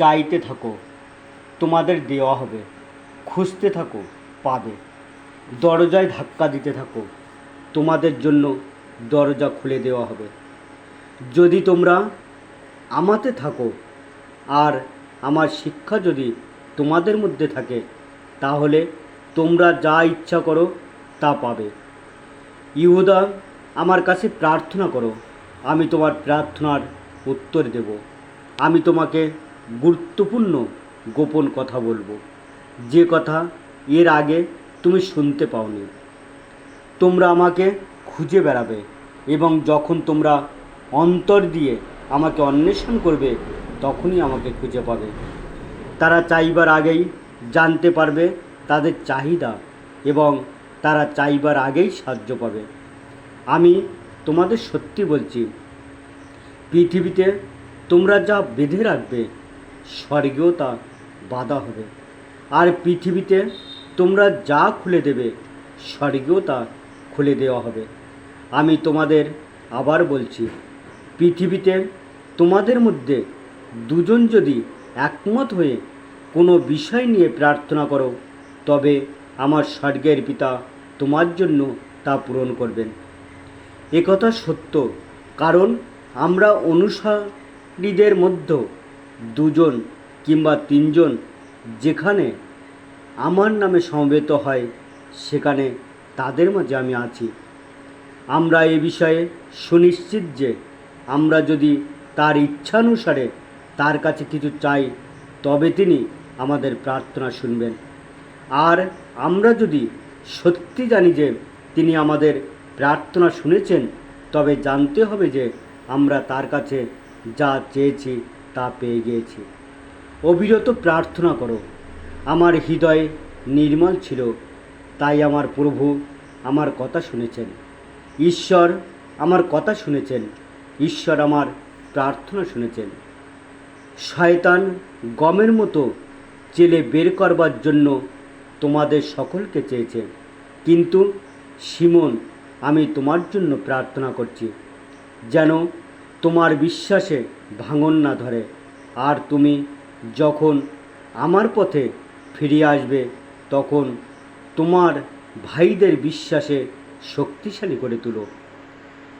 চাইতে থাকো, তোমাদের দেওয়া হবে। খুঁজতে থাকো, পাবে। দরজায় ধাক্কা দিতে থাকো, তোমাদের জন্য দরজা খুলে দেওয়া হবে। যদি তোমরা আমাতে থাকো, আর আমার শিক্ষা যদি তোমাদের মধ্যে থাকে, তাহলে তোমরা যা ইচ্ছা করো, তা পাবে। ইহুদা, আমার কাছে প্রার্থনা করো, আমি তোমার প্রার্থনার উত্তর দেব। আমি তোমাকে গুরুত্বপূর্ণ গোপন কথা বলব। যে কথা এর আগে তুমি শুনতে পাওনি। তোমরা আমাকে খুঁজে বেড়াবে এবং যখন তোমরা অন্তর দিয়ে আমাকে অন্বেষণ করবে, তখনই আমাকে খুঁজে পাবে। তারা চাইবার আগেই জানতে পারবে তাদের চাহিদা এবং তারা চাইবার আগেই সাহায্য পাবে। আমি তোমাদের সত্যি বলছি, পৃথিবীতে তোমরা যা বেঁধে রাখবে স্বর্গেও তা বাধা হবে। আর পৃথিবীতে তোমরা যা খুলে দেবে, স্বর্গেও তা খুলে দেওয়া হবে। আমি তোমাদের আবার বলছি, পৃথিবীতে তোমাদের মধ্যে দুজন যদি একমত হয়ে কোনো বিষয় নিয়ে প্রার্থনা করো, তবে আমার স্বর্গের পিতা তোমার জন্য তা পূরণ করবেন। একথা সত্য, কারণ আমরা অনুসারীদের মধ্যে দুজন কিংবা তিনজন যেখানে আমার নামে সমবেত হয়, সেখানে তাদের মাঝে আমি আছি। আমরা এ বিষয়ে সুনিশ্চিত যে আমরা যদি তার ইচ্ছানুসারে তার কাছে কিছু চাই, তবে তিনি আমাদের প্রার্থনা শুনবেন। আর আমরা যদি সত্যি জানি যে তিনি আমাদের প্রার্থনা শুনেছেন, তবে জানতে হবে যে আমরা তার কাছে যা চেয়েছি তা পেয়ে গিয়েছি। অবিরত প্রার্থনা করো। আমার হৃদয় নির্মল ছিল, তাই আমার প্রভু আমার কথা শুনেছেন। ঈশ্বর আমার কথা শুনেছেন, ঈশ্বর আমার প্রার্থনা শুনেছেন। শয়তান গমের মতো চেলে বের করবার জন্য তোমাদের সকলকে চেয়েছে, কিন্তু সিমন, আমি তোমার জন্য প্রার্থনা করছি, যেন তোমার বিশ্বাসে ভাঙন না ধরে। আর তুমি যখন আমার পথে ফিরে আসবে, তখন তোমার ভাইদের বিশ্বাসে শক্তিশালী করে তুলো।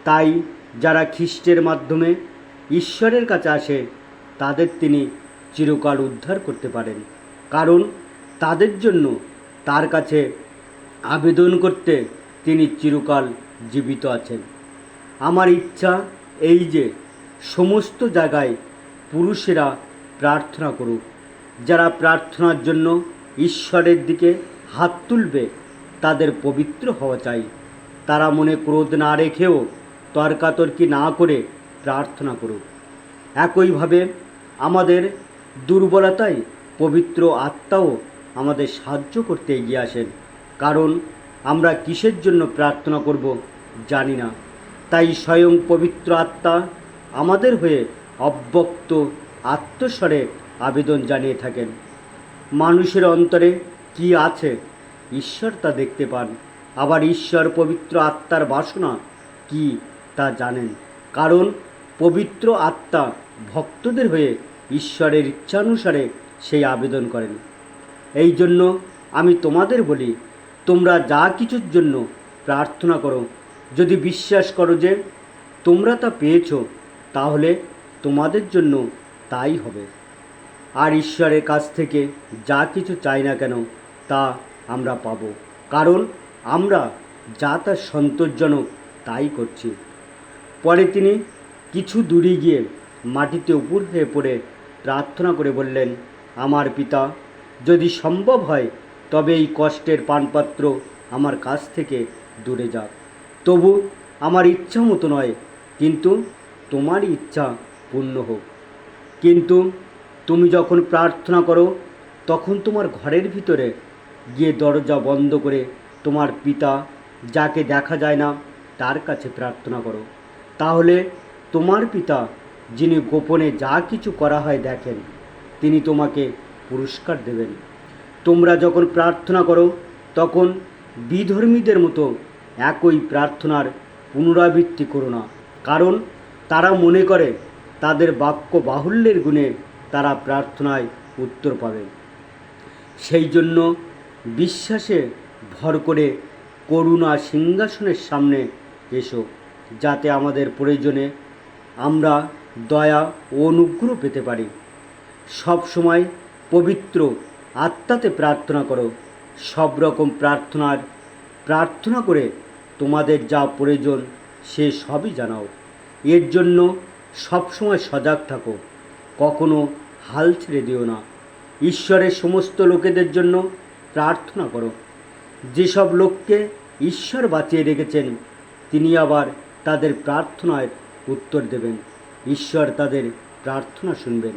তাই যারা খ্রিস্টের মাধ্যমে ঈশ্বরের কাছে আসে, তাদের তিনি চিরকাল উদ্ধার করতে পারেন। কারণ তাদের জন্য তার কাছে আবেদন করতে তিনি চিরকাল জীবিত আছেন। আমার ইচ্ছা এই যে সমস্ত জায়গায় পুরুষেরা প্রার্থনা করুক। যারা প্রার্থনার জন্য ঈশ্বরের দিকে হাত তুলবে, তাদের পবিত্র হওয়া চাই। তারা মনে ক্রোধ না রেখেও তর্কাতর্কি না করে প্রার্থনা করুক। একইভাবে আমাদের দুর্বলতায় পবিত্র আত্মাও আমাদের সাহায্য করতে এগিয়ে আসেন। কারণ আমরা কিসের জন্য প্রার্থনা করব জানি না। তাই স্বয়ং পবিত্র আত্মা আমাদের হয়ে অব্যক্ত আত্মস্বরে আবেদন জানিয়ে থাকেন। মানুষের অন্তরে কি আছে? ঈশ্বর তা দেখতে পান। আবার ঈশ্বর পবিত্র আত্মার বাসনা কি তা জানেন। কারণ পবিত্র আত্মা ভক্তদের হয়ে ঈশ্বরের ইচ্ছানুসারে সেই আবেদন করেন। এই জন্য আমি তোমাদের বলি, তোমরা যা কিছুর জন্য প্রার্থনা করো। যদি বিশ্বাস করো যে তোমরা তা পেয়েছ তাহলে তোমাদের জন্য তাই হবে। আর ঈশ্বরের কাছ থেকে যা কিছু চাই না কেন, তা আমরা পাবো। কারণ আমরা যা তার সন্তোষজনক তাই করছি। পরে তিনি কিছু দূরে গিয়ে মাটিতে উপর হয়ে পড়ে প্রার্থনা করে বললেন, আমার পিতা, যদি সম্ভব হয়, তবে এই কষ্টের পানপাত্র আমার কাছ থেকে দূরে যাক। তবু আমার ইচ্ছা মতো নয়, কিন্তু তোমারই ইচ্ছা পূর্ণ হোক। কিন্তু তুমি যখন প্রার্থনা করো, তখন তোমার ঘরের ভিতরে গিয়ে দরজা বন্ধ করে তোমার পিতা যাকে দেখা যায় না, তার কাছে প্রার্থনা করো। তাহলে তোমার পিতা, যিনি গোপনে যা কিছু করা হয় দেখেন, তিনি তোমাকে পুরস্কার দেবেন। তোমরা যখন প্রার্থনা করো, তখন বিধর্মীদের মতো একই প্রার্থনার পুনরাবৃত্তি করো না। কারণ তারা মনে করে তাদের বাক্য বাহুল্যের গুণে তারা প্রার্থনায় উত্তর পাবে। সেই জন্য বিশ্বাসে ভর করে করুণা সিংহাসনের সামনে এসো, যাতে আমাদের প্রয়োজনে আমরা দয়া ও অনুগ্রহ পেতে পারি। সব সময় পবিত্র আত্মাতে প্রার্থনা করো। সব রকম প্রার্থনার প্রার্থনা করে তোমাদের যা প্রয়োজন সে সবই জানাও। এর জন্য সবসময় সজাগ থাকো। কখনো হাল ছেড়ে দিও না। ঈশ্বরের সমস্ত লোকেদের জন্য প্রার্থনা করো। যেসব লোককে ঈশ্বর বাঁচিয়ে রেখেছেন, তিনি আবার তাদের প্রার্থনায় উত্তর দেবেন। ঈশ্বর তাদের প্রার্থনা শুনবেন।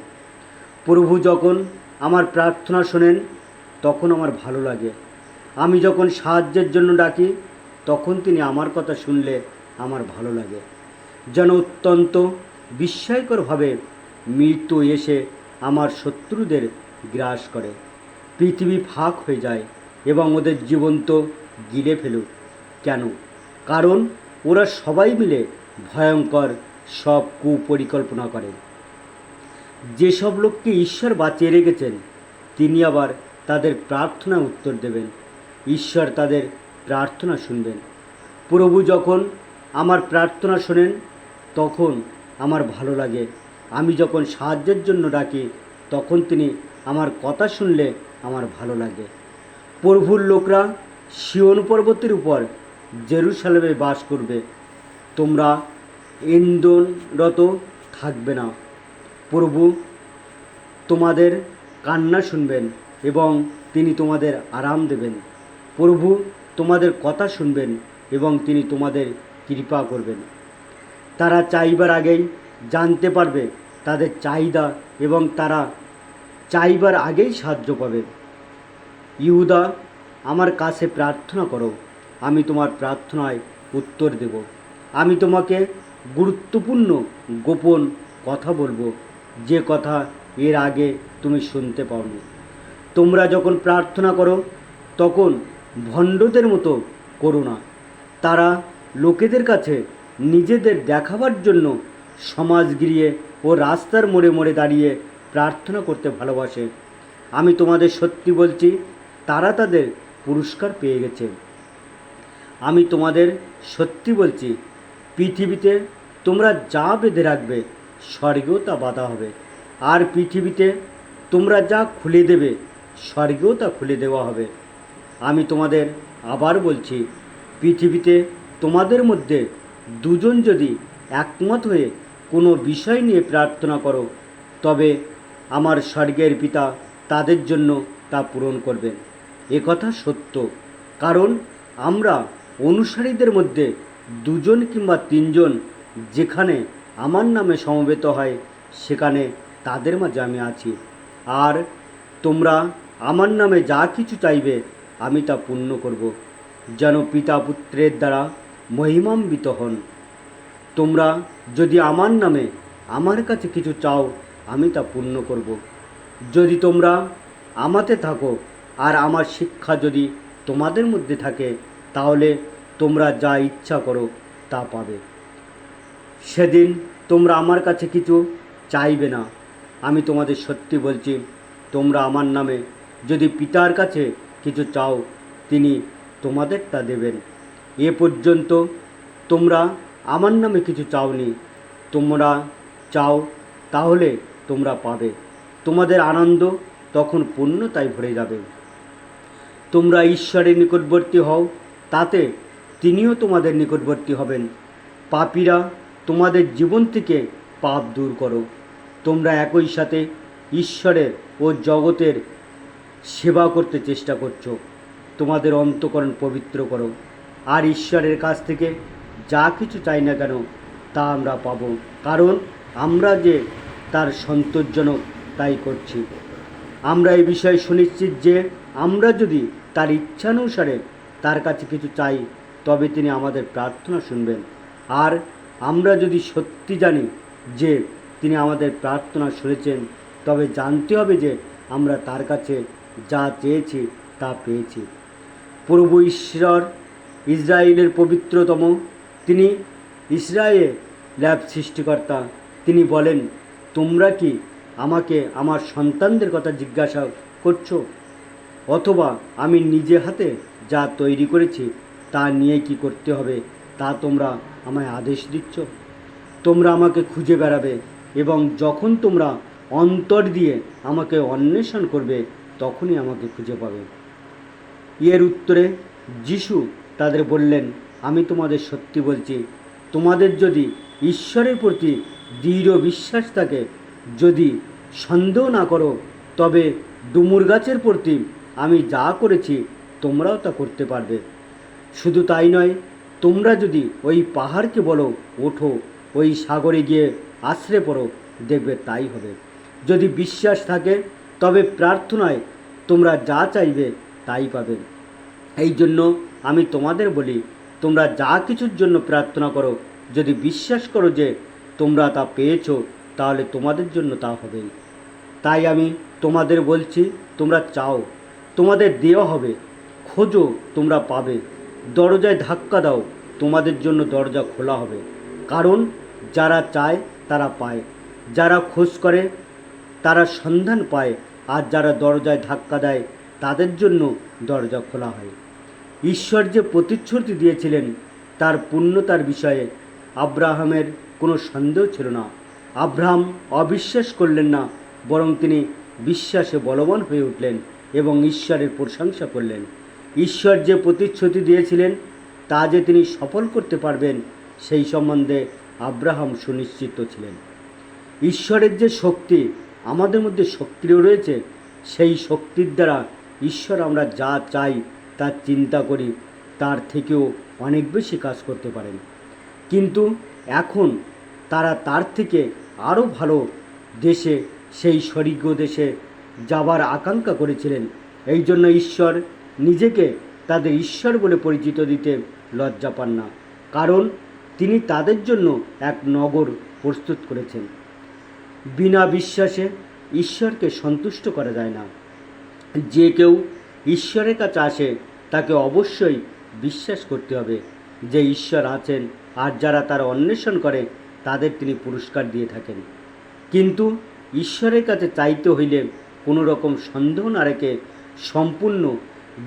প্রভু যখন আমার প্রার্থনা শোনেন, তখন আমার ভালো লাগে। আমি যখন সাহায্যের জন্য ডাকি, তখন তিনি আমার কথা শুনলে আমার ভালো লাগে। যেন অত্যন্ত বিস্ময়করভাবে মৃত্যু এসে আমার শত্রুদের গ্রাস করে। পৃথিবী ফাঁক হয়ে যায় এবং ওদের জীবন্ত গিলে ফেলুক। কেন? কারণ ওরা সবাই মিলে ভয়ঙ্কর সব কুপরিকল্পনা করে। যেসব লোককে ঈশ্বর বাঁচিয়ে রেখেছেন, তিনি আবার তাদের প্রার্থনা উত্তর দেবেন। ঈশ্বর তাদের প্রার্থনা শুনবেন। প্রভু যখন আমার প্রার্থনা শোনেন তখন আমার ভালো লাগে। আমি যখন সাহায্যের জন্য ডাকি, তখন তিনি আমার কথা শুনলে আমার ভালো লাগে। প্রভুর লোকরা শিওন পর্বতের উপর জেরুসালেমে বাস করবে। তোমরা ইন্দনরত থাকবে না। প্রভু তোমাদের কান্না শুনবেন এবং তিনি তোমাদের আরাম দেবেন। প্রভু তোমাদের কথা শুনবেন এবং তিনি তোমাদের কৃপা করবেন। তারা চাইবার আগেই জানতে পারবে তাদের চাহিদা এবং তারা চাইবার আগেই সাহায্য পাবে। ইহুদা, আমার কাছে প্রার্থনা করো, আমি তোমার প্রার্থনায় উত্তর দেব। আমি তোমাকে গুরুত্বপূর্ণ গোপন কথা বলব, যে কথা এর আগে তুমি শুনতে পাওনি। তোমরা যখন প্রার্থনা করো, তখন ভণ্ডদের মতো করো না। তারা লোকেদের কাছে নিজেদের দেখাবার জন্য সমাজ গিরিয়ে ও রাস্তার মোড়ে মোড়ে দাঁড়িয়ে প্রার্থনা করতে ভালোবাসে। আমি তোমাদের সত্যি বলছি, তারা তাদের পুরস্কার পেয়ে গেছে। আমি তোমাদের সত্যি বলছি, পৃথিবীতে তোমরা যা বেঁধে রাখবে, স্বর্গেও তা বাধা হবে। আর পৃথিবীতে তোমরা যা খুলে দেবে, স্বর্গেও তা খুলে দেওয়া হবে। আমি তোমাদের আবার বলছি, পৃথিবীতে তোমাদের মধ্যে দুজন যদি একমত হয়ে কোনো বিষয় নিয়ে প্রার্থনা করো, তবে আমার স্বর্গের পিতা তাদের জন্য তা পূরণ করবেন। একথা সত্য। কারণ আমরা অনুসারীদের মধ্যে দুজন কিংবা তিনজন যেখানে আমার নামে সমবেত হয়, সেখানে তাদের মাঝে আমি আছি। আর তোমরা আমার নামে যা কিছু চাইবে, আমি তা পূর্ণ করব। যেন পিতা পুত্রের দ্বারা মহিমান্বিত হন। তোমরা যদি আমার নামে আমার কাছে কিছু চাও, আমি তা পূর্ণ করব। যদি তোমরা আমাতে থাকো আর আমার শিক্ষা যদি তোমাদের মধ্যে থাকে, তাহলে তোমরা যা ইচ্ছা করো তা পাবে। সেদিন তোমরা আমার কাছে কিছু চাইবে না। আমি তোমাদের সত্যি বলছি, তোমরা আমার নামে যদি পিতার কাছে কিছু চাও, তিনি তোমাদের তা দেবেন। এ পর্যন্ত তোমরা আমার নামে কিছু চাওনি। তোমরা চাও তাহলে তোমরা পাবে। তোমাদের আনন্দ তখন পূর্ণতায় ভরে যাবে। তোমরা ঈশ্বরের নিকটবর্তী হও, তাতে তিনিও তোমাদের নিকটবর্তী হবেন। পাপীরা তোমাদের জীবন থেকে পাপ দূর করো। তোমরা একই সাথে ঈশ্বরের ও জগতের সেবা করতে চেষ্টা করছ। তোমাদের অন্তকরণ পবিত্র করো। আর ঈশ্বরের কাছ থেকে যা কিছু চাই না কেন, তা আমরা পাবো। কারণ আমরা যে তার সন্তোষজনক, তাই করছি। আমরা এই বিষয়ে সুনিশ্চিত যে আমরা যদি তার ইচ্ছানুসারে তার কাছে কিছু চাই, তবে তিনি আমাদের প্রার্থনা শুনবেন। আর আমরা যদি সত্যি জানি যে তিনি আমাদের প্রার্থনা শুনেছেন, তবে জানতে হবে যে আমরা তার কাছে যা চেয়েছি, তা পেয়েছি। প্রভু ঈশ্বর ইসরায়েলের পবিত্রতম, তিনি ইসরায়েল ল্যাব সৃষ্টিকর্তা। তিনি বলেন, তোমরা কি আমাকে আমার সন্তানদের কথা জিজ্ঞাসা করছ? অথবা আমি নিজে হাতে যা তৈরি করেছি, তা নিয়ে কি করতে হবে, তা তোমরা আমায় আদেশ দিচ্ছ? তোমরা আমাকে খুঁজে বেড়াবে এবং যখন তোমরা অন্তর দিয়ে আমাকে অন্বেষণ করবে, তখনই আমাকে খুঁজে পাবে। এর উত্তরে, যিশু তাদের বললেন, আমি তোমাদের সত্যি বলছি, তোমাদের যদি ঈশ্বরের প্রতি দৃঢ় বিশ্বাস থাকে, যদি সন্দেহ না করো, তবে ডুমুর গাছের প্রতি আমি যা করেছি, তোমরাও তা করতে পারবে। শুধু তাই নয়, তোমরা যদি ওই পাহাড়কে বলো, ওঠো, ওই সাগরে গিয়ে আশ্রে পড়ো, দেখবে তাই হবে। যদি বিশ্বাস থাকে, তবে প্রার্থনায় তোমরা যা চাইবে, তাই পাবে। এই জন্য আমি তোমাদের বলি, তোমরা যা কিছুর জন্য প্রার্থনা করো, যদি বিশ্বাস করো যে তোমরা তা পেয়েছ, তাহলে তোমাদের জন্য তা হবে। তাই আমি তোমাদের বলছি, তোমরা চাও, তোমাদের দেওয়া হবে, খোঁজো, তোমরা পাবে, দরজায় ধাক্কা দাও, তোমাদের জন্য দরজা খোলা হবে। কারণ যারা চায়, তারা পায়। যারা খোঁজ করে, তারা সন্ধান পায়, আর যারা দরজায় ধাক্কা দেয়, তাদের জন্য দরজা খোলা হয়। ঈশ্বর যে প্রতিশ্রুতি দিয়েছিলেন, তার পূর্ণতার বিষয়ে আব্রাহামের কোনো সন্দেহ ছিল না। আব্রাহাম অবিশ্বাস করলেন না, বরং তিনি বিশ্বাসে বলবান হয়ে উঠলেন এবং ঈশ্বরের প্রশংসা করলেন। ঈশ্বর যে প্রতিশ্রুতি দিয়েছিলেন, তা যে তিনি সফল করতে পারবেন, সেই সম্বন্ধে আব্রাহাম সুনিশ্চিত ছিলেন। ঈশ্বরের যে শক্তি আমাদের মধ্যে সক্রিয় রয়েছে, সেই শক্তির দ্বারা ঈশ্বর আমরা যা চাই তার চিন্তা করি, তার থেকেও অনেক বেশি কাজ করতে পারেন। কিন্তু এখন তারা তার থেকে আরও ভালো দেশে, সেই স্বর্গীয় দেশে যাবার আকাঙ্ক্ষা করেছিলেন। এই জন্য ঈশ্বর নিজেকে তাদের ঈশ্বর বলে পরিচিত দিতে লজ্জা পান না। কারণ তিনি তাদের জন্য এক নগর প্রস্তুত করেছেন। বিনা বিশ্বাসে ঈশ্বরকে সন্তুষ্ট করা যায় না। যে কেউ ঈশ্বরের কাছে আসে, তাকে অবশ্যই বিশ্বাস করতে হবে যে ঈশ্বর আছেন আর যারা তার অন্বেষণ করে, তাদের তিনি পুরস্কার দিয়ে থাকেন। কিন্তু ঈশ্বরের কাছে চাইতে হইলে কোনো রকম সন্দেহ না রেখে সম্পূর্ণ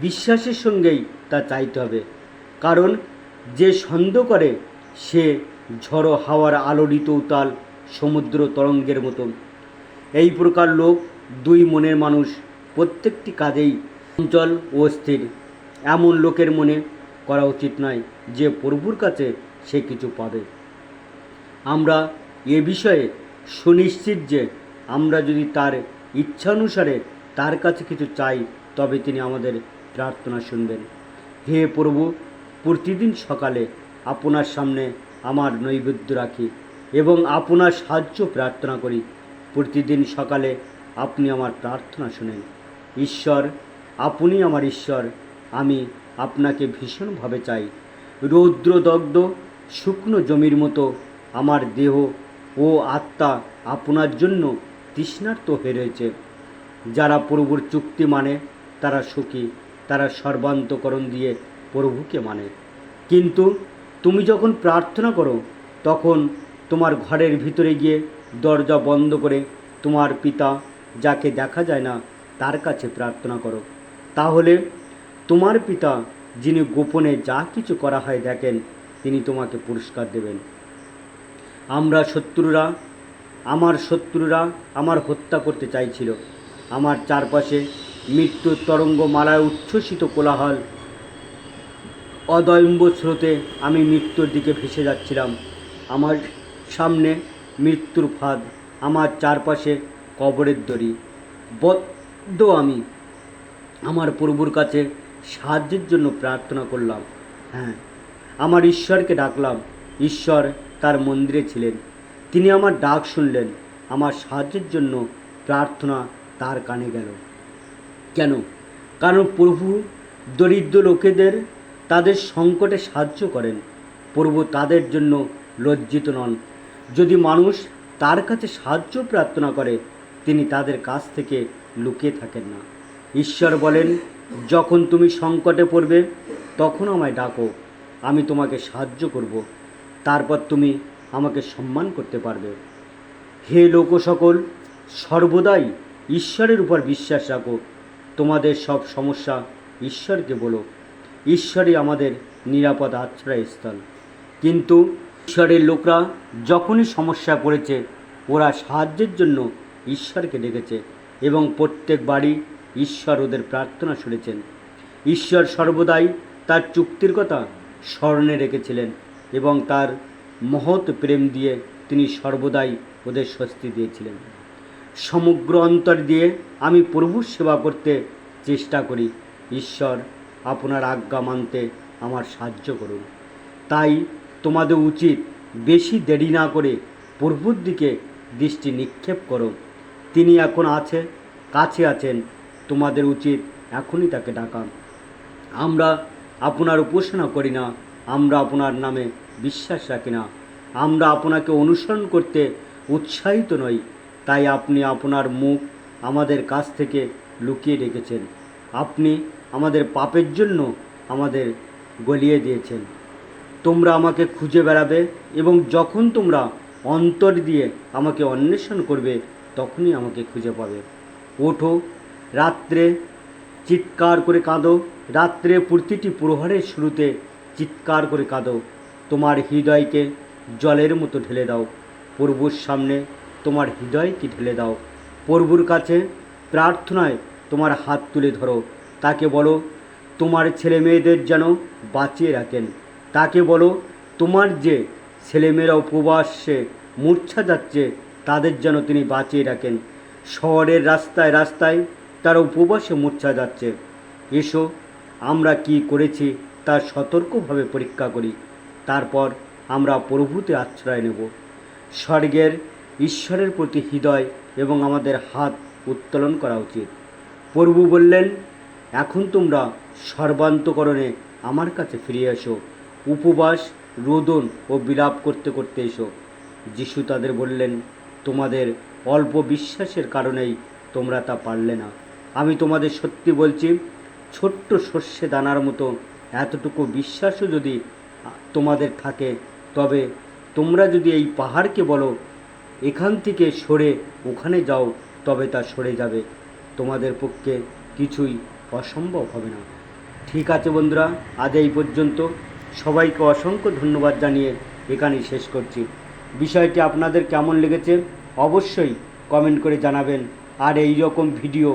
বিশ্বাসের সঙ্গেই তা চাইতে হবে। কারণ যে সন্দেহ করে, সে ঝড়ো হাওয়ার আলোড়িত উতাল সমুদ্র তরঙ্গের মতো। এই প্রকার লোক দুই মনের মানুষ প্রত্যেকটি কাজেই অঞ্চল ও স্থির। এমন লোকের মনে করা উচিত নয় যে প্রভুর কাছে সে কিছু পাবে। আমরা এ বিষয়ে সুনিশ্চিত যে আমরা যদি তার ইচ্ছানুসারে তার কাছে কিছু চাই, তবে তিনি আমাদের প্রার্থনা শুনবেন। হে প্রভু, প্রতিদিন সকালে আপনার সামনে আমার নৈবেদ্য রাখি এবং আপনার সাহায্য প্রার্থনা করি। প্রতিদিন সকালে আপনি আমার প্রার্থনা শুনেন। ঈশ্বর আপনি আমার ঈশ্বর, আমি আপনাকে ভীষণভাবে চাই। রৌদ্রদগ্ধ, শুকনো জমির মতো আমার দেহ ও আত্মা আপনার জন্য তৃষ্ণার্ত হয়ে রয়েছে। যারা প্রভুর চুক্তি মানে তারা সুখী, তারা সর্বান্তকরণ দিয়ে প্রভুকে মানে। কিন্তু তুমি যখন প্রার্থনা করো, তখন তোমার ঘরের ভিতরে গিয়ে দরজা বন্ধ করে তোমার পিতা, যাকে দেখা যায় না, তার কাছে প্রার্থনা করো। তাহলে তোমার পিতা, যিনি গোপনে যা কিছু করা হয় দেখেন, তিনি তোমাকে পুরস্কার দেবেন। আমরা শত্রুরা, আমার শত্রুরা আমার হত্যা করতে চাইছিল। আমার চারপাশে মৃত্যুর তরঙ্গ মালায় উচ্ছ্বসিত কোলাহল। অদম্য স্রোতে আমি মৃত্যুর দিকে ভেসে যাচ্ছিলাম। আমার সামনে মৃত্যুর ফাঁদ, আমার চারপাশে কবরের দড়ি। বদ্ধ আমি আমার প্রভুর কাছে সাহায্যের জন্য প্রার্থনা করলাম। হ্যাঁ আমার ঈশ্বরকে ডাকলাম। ঈশ্বর তার মন্দিরে ছিলেন। তিনি আমার ডাক শুনলেন। আমার সাহায্যের জন্য প্রার্থনা তার কানে গেল। কেন? কারণ প্রভু দরিদ্র লোকেদের তাদের সংকটে সাহায্য করেন। প্রভু তাদের জন্য লজ্জিত নন। যদি মানুষ তার কাছে সাহায্য প্রার্থনা করে, তিনি তাদের কাছ থেকে লুকিয়ে থাকেন না। ঈশ্বর বলেন, যখন তুমি সংকটে পড়বে, তখন আমায় ডাকো, আমি তোমাকে সাহায্য করব। তারপর তুমি আমাকে সম্মান করতে পারবে। হে লোক সকল সর্বদাই ঈশ্বরের উপর বিশ্বাস রাখো। তোমাদের সব সমস্যা ঈশ্বরকে বলো। ঈশ্বরই আমাদের নিরাপদ আশ্রয়স্থল। কিন্তু ঈশ্বরের লোকরা যখনই সমস্যায় পড়েছে, ওরা সাহায্যের জন্য ঈশ্বরকে ডেকেছে এবং প্রত্যেকবারই ঈশ্বর ওদের প্রার্থনা শুনেছেন। ঈশ্বর সর্বদাই তার চুক্তির কথা স্মরণে রেখেছিলেন এবং তার মহৎ প্রেম দিয়ে তিনি সর্বদাই ওদের স্বস্তি দিয়েছিলেন। সমগ্র অন্তর দিয়ে আমি প্রভুর সেবা করতে চেষ্টা করি। ঈশ্বর, আপনার আজ্ঞা মানতে আমার সাহায্য করুন। তাই তোমাদের উচিত বেশি দেরি না করে প্রভুর দিকে দৃষ্টি নিক্ষেপ করো। তিনি এখন আছে, কাছে আছেন তোমাদের উচিত এখনই তাকে ডাকান। আমরা আপনার উপাসনা করি না, আমরা আপনার নামে বিশ্বাস রাখি না। আমরা আপনাকে অনুসরণ করতে উৎসাহিত নই, তাই আপনি আপনার মুখ আমাদের কাছ থেকে লুকিয়ে রেখেছেন। আপনি আমাদের পাপের জন্য আমাদের গলিয়ে দিয়েছেন। তোমরা আমাকে খুঁজে বেড়াবে এবং যখন তোমরা অন্তর দিয়ে আমাকে অন্বেষণ করবে, তখনই আমাকে খুঁজে পাবে। ওঠো রাত্রে চিৎকার করে কাঁদো। রাত্রে প্রতিটি প্রহরের শুরুতে চিৎকার করে কাঁদো। তোমার হৃদয়কে জলের মতো ঢেলে দাও। প্রভুর সামনে তোমার হৃদয়কে ঢেলে দাও। প্রভুর কাছে প্রার্থনায় তোমার হাত তুলে ধরো। তাকে বলো, তোমার ছেলে মেয়েদের যেন বাঁচিয়ে রাখেন। তাকে বলো, তোমার যে ছেলেমেয়েরা উপবাসে মূর্ছা যাচ্ছে, তাদের যেন তিনি বাঁচিয়ে রাখেন। শহরের রাস্তায় রাস্তায় তারা উপবাসে মূর্ছা যাচ্ছে। এসো, আমরা কি করেছি তার সতর্কভাবে পরীক্ষা করি। তারপর আমরা প্রভুতে আশ্রয় নেব। স্বর্গের ঈশ্বরের প্রতি হৃদয় এবং আমাদের হাত উত্তোলন করা উচিত। প্রভু বললেন, এখন তোমরা সর্বান্তকরণে আমার কাছে ফিরে এসো। উপবাস, রোদন ও বিলাপ করতে করতে এসো। যিশু তাদের বললেন, তোমাদের অল্প বিশ্বাসের কারণেই তোমরা তা পারলে না। আমি তোমাদের সত্যি বলছি, ছোট্ট শস্যে দানার মতো এতটুকু বিশ্বাসও যদি তোমাদের থাকে, তবে তোমরা যদি এই পাহাড়কে বলো, এখান থেকে সরে ওখানে যাও, তবে তা সরে যাবে। তোমাদের পক্ষে কিছুই অসম্ভব হবে না। ঠিক আছে বন্ধুরা, আজ এই পর্যন্ত। সবাইকে অসংখ্য ধন্যবাদ জানিয়ে এখানেই শেষ করছি। বিষয়টি আপনাদের কেমন লেগেছে, অবশ্যই কমেন্ট করে জানাবেন। আর এই রকম ভিডিও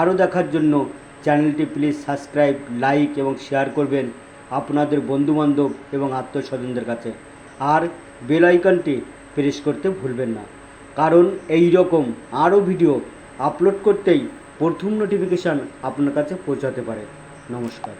আরও দেখার জন্য চ্যানেলটি প্লিজ সাবস্ক্রাইব, লাইক এবং শেয়ার করবেন আপনাদের বন্ধুবান্ধব এবং আত্মস্বজনদের কাছে। আর বেল আইকনটি প্রেস করতে ভুলবেন না। কারণ এই রকম আরও ভিডিও আপলোড করতেই প্রথম নোটিফিকেশান আপনার কাছে পৌঁছাতে পারে। নমস্কার।